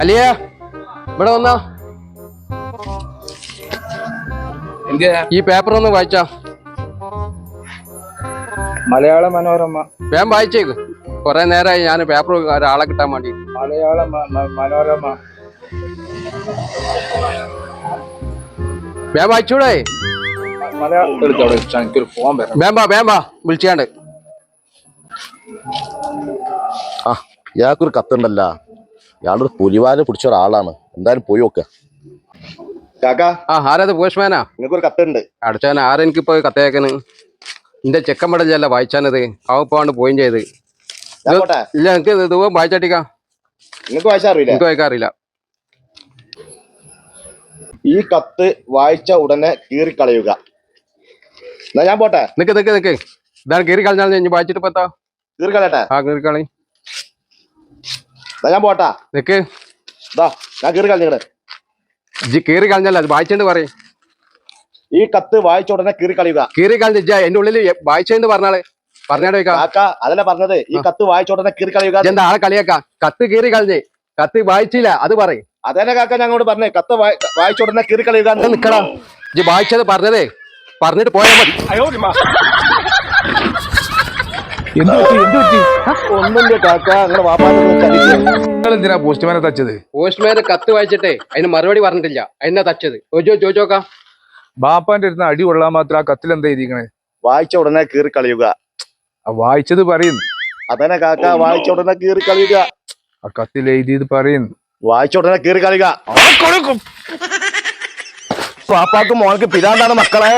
അലിയ ഇവിടെ വന്ന. ഈ പേപ്പർ ഒന്ന് വായിച്ചാ. മലയാള മനോരമ. വേൻ വായിച്ചേക്ക്. കൊറേ നേരമായി ഞാൻ പേപ്പർ ഒരാളെ കിട്ടാൻ വേണ്ടി. മലയാള മനോരമ. വേം വായിച്ചൂടെ. മലയാളം വേമ്പ വേമ്പ വിളിച്ചാണ്ട്. ആ ഇയാൾക്കൊരു കത്തുണ്ടല്ല. ഇയാളൊരു പുലിവാൽ പിടിച്ച ഒരാളാണ്. എന്തായാലും പോയി നോക്ക. കാക്ക ആ ആരത് പോസ്റ്റ്മാനാ നിങ്ങൾക്കൊരു കത്തുണ്ട്. അടച്ചാൻ ആരെനിക്കിപ്പോ കത്തയക്കണ് നിന്റെ ചെക്കൻ പടലല്ല വായിച്ചാനത്. അവപ്പാണ്ട് പോയും ചെയ്ത്. ഇല്ല എനിക്ക് ഇത് ഇതുപോലെ വായിച്ചാട്ടിക്കാ? നിങ്ങൾക്ക് വായിച്ചറിയില്ല എനിക്ക് വായിക്കാറില്ല ഈ കത്ത് വായിച്ച ഉടനെ കീറിക്കളയുക. എന്നാ ഞാൻ പോട്ടെ. നിക്ക് നിക്ക് നിക്ക്. ഇതാണ് കീറി കളഞ്ഞാൽ വായിച്ചിട്ട് പത്താ കീറിക്കളയട്ടെ ആ കീറി ഞാൻ പോട്ടാ. നിക്ക്. ഇതാ ഞാൻ കീറി കളഞ്ഞിങ്ങനെ ഇജ്ജ് കീറി കളഞ്ഞല്ല അത് വായിച്ചെന്ന് പറയും. ഈ കത്ത് വായിച്ച ഉടനെ കളിയുക. കീറി കളഞ്ഞ ഇജ്ജ എന്റെ ഉള്ളിൽ വായിച്ചെന്ന് പറഞ്ഞാൾ കാക്ക അതല്ല പറഞ്ഞത് ഈ കത്ത് വായിച്ച ഉടനെ കളിയുക. എന്താ ആളെ കളിയാക്കാ? കത്ത് കീറി കളഞ്ഞ് കത്ത് വായിച്ചില്ല അത് പറയും. അതന്നെ കാക്ക ഞങ്ങളോട് പറഞ്ഞേ കത്ത് വായി- വായിച്ച ഉടനെ കീറി കളിയുക. നിക്കടാ. ഇജ്ജ് വായിച്ചത് പറഞ്ഞതേ. പറഞ്ഞിട്ട് പോയാൽ മതി എന്ത് പറ്റി എന്ത് പറ്റി ഒന്നുമില്ല കാക്ക. നിങ്ങളുടെ എന്തിനാ പോസ്റ്റ്മാനെ തച്ചത്? പോസ്റ്റ്മാനെ കത്ത് വായിച്ചിട്ടേ അതിന് മറുപടി പറഞ്ഞിട്ടില്ല. അതിനാ തച്ചത്? ചോദിച്ചോ ചോദിച്ചോക്കാം ബാപ്പാന്റെ അടുത്ത് അടി കൊള്ളാൻ മാത്രം ആ കത്തിൽ എന്താ ഇരിക്കണേ വായിച്ച ഉടനെ കീറി ആ വായിച്ചത് പറയുന്നു അതന്നെ കാക്ക വായിച്ച ഉടനെ കീറി കളിയുക. ആ കത്തിൽ എഴുതിയത് പറയുന്നു വായിച്ച ഉടനെ കീറി കളിയുക. പാപ്പാക്ക് മോൾക്ക് പിതാന്താണ് മക്കളെ.